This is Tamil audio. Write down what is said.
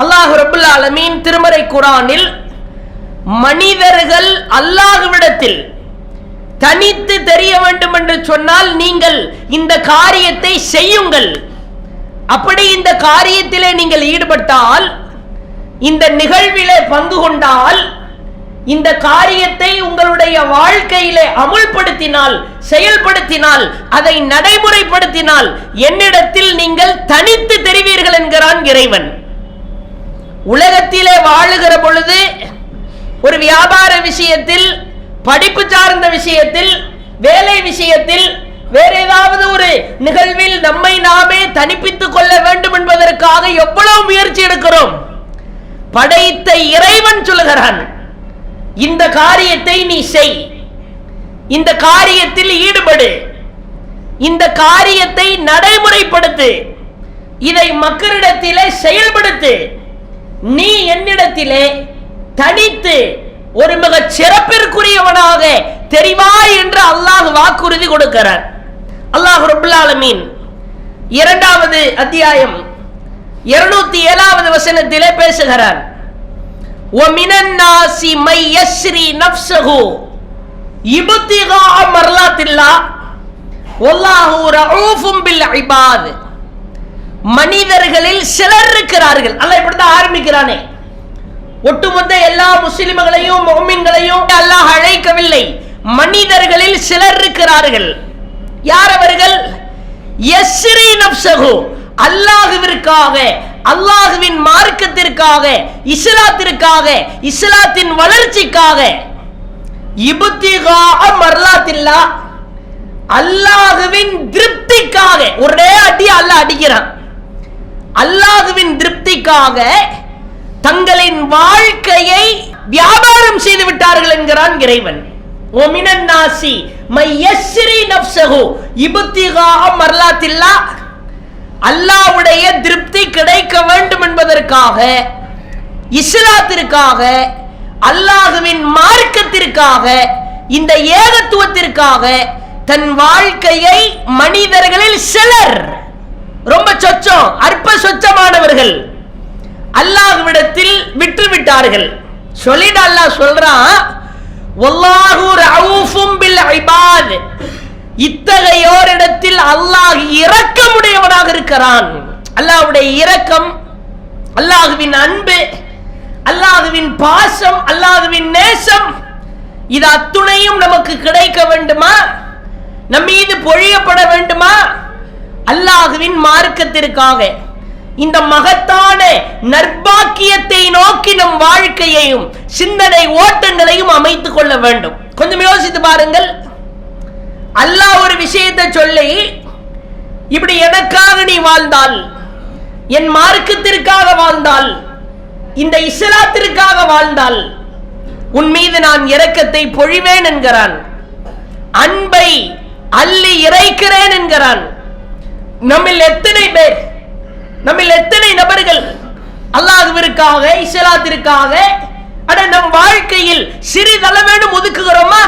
அல்லாஹு ரபுல் அலமீன் திருமறை குரானில் மனிதர்கள் அல்லாஹுவிடத்தில் தனித்து தெரிய வேண்டும் என்று சொன்னால் நீங்கள் இந்த காரியத்தை செய்யுங்கள். அப்படி இந்த காரியத்திலே நீங்கள் ஈடுபட்டால் இந்த நிகழ்விலே பங்கு கொண்டால் இந்த காரியத்தை உங்களுடைய வாழ்க்கையிலே அமுல்படுத்தினால் செயல்படுத்தினால் அதை நடைமுறைப்படுத்தினால் என்னிடத்தில் நீங்கள் தனித்து தெரிவீர்கள் என்கிறான் இறைவன். உலகத்திலே வாழுகிற பொழுது ஒரு வியாபார விஷயத்தில் படிப்பு சார்ந்த விஷயத்தில் வேலை விஷயத்தில் வேற ஏதாவது ஒரு நிகழ்வில் நம்மை நாமே தனிப்பித்துக் கொள்ள வேண்டும் என்பதற்காக எவ்வளவு முயற்சி எடுக்கிறோம்? படைத்த இறைவன் சொல்கிறான் இந்த காரியத்தை நீ செய் இந்த காரியத்தில் ஈடுபடு இந்த காரியத்தை நடைமுறைப்படுத்து இதை மக்களிடத்திலே செயல்படுத்து நீ என்னிடத்திலே தனித்து ஒரு மிக சிறப்பிற்குரியவனாக தெரிவாய் என்று அல்லாஹ் வாக்குறுதி கொடுக்கிறார். அல்லாஹ் ரபுல்லாலமீன் இரண்டாவது அத்தியாயம் இருநூத்தி ஏழாவது வசனத்திலே பேசுகிறார். இபுத்திகா மர்லாத்தில்லா ஒல்லாஹூ ரவுஃபும் பில் இபாது மனிதர்களில் சிலர் இருக்கிறார்கள். அல்ல இப்படிதான் ஆரம்பிக்கிறானே. ஒட்டுமொத்த எல்லா முஸ்லிம்களையும் மோமின்களையும் அல்லாஹ் அழைக்கவில்லை. மனிதர்களில் சிலர் இருக்கிறார்கள். யார் அவர்கள்? யஸ்ரி நப்சகு அல்லாஹுவிற்காக அல்லாஹுவின் மார்க்கத்திற்காக இஸ்லாத்திற்காக இஸ்லாத்தின் வளர்ச்சிக்காக. இபுத்திகா மர்லாத்தில்லா அல்லாஹுவின் திருப்திக்காக. ஒரே அடி அல்லாஹ் அடிக்கிறான். அல்லாஹுவின் திருப்திக்காக தங்களின் வாழ்க்கையை வியாபாரம் செய்து விட்டார்கள் என்கிறான் இறைவன். ஒமினன் நாசி மையஸ்ரி நப்சகு இபுத்திகா மர்லாத்தில்லா. அல்லாவுடைய திருப்தி கிடைக்க வேண்டும் என்பதற்காக இஸ்லாத்திற்காக அல்லாஹுவின் மார்க்கத்திற்காக இந்த ஏகத்துவத்திற்காக தன் வாழ்க்கையை மனிதர்களில் சிலர் ரொம்ப சொச்சம் அற்ப சொச்சமானவர்கள். அல்லாஹ்விடத்தில் விட்டு விட்டார்கள் சொல்லிட்டு அல்லாஹ் சொல்றான் இத்தகையோரிடத்தில் அல்லாஹ் இரக்கமுடையவனாக இருக்கிறான். அல்லாஹ்வுடைய இரக்கம் அல்லாஹுவின் அன்பு அல்லாஹுவின் பாசம் அல்லாஹுவின் நேசம் இது அத்துணையும் நமக்கு கிடைக்க வேண்டுமா? நம் மீது பொழியப்பட வேண்டுமா? அல்லாஹுவின் மார்க்கத்திற்காக இந்த மகத்தான நற்பாக்கியத்தை நோக்கி நம் வாழ்க்கையையும் சிந்தனை ஓட்டங்களையும் அமைத்துக் கொள்ள வேண்டும். கொஞ்சம் யோசித்து பாருங்கள். அல்லாஹ் ஒரு விஷயத்தை சொல்லி இப்படி எனக்காக நீ வாழ்ந்தால் என் மார்க்கத்திற்காக வாழ்ந்தால் இந்த இஸ்லாத்திற்காக வாழ்ந்தால் உன் மீது நான் இரக்கத்தை பொழிவேன் என்கிறான். அன்பை அள்ளி இறைக்கிறேன் என்கிறான். நம்மில் எத்தனை பேர் நம்மில் எத்தனை நபர்கள் அல்லாஹ்விற்காக இஸ்லாத்திற்காக அட நம் வாழ்க்கையில் சிறிதளவேனும் ஒதுக்குகிறோமா?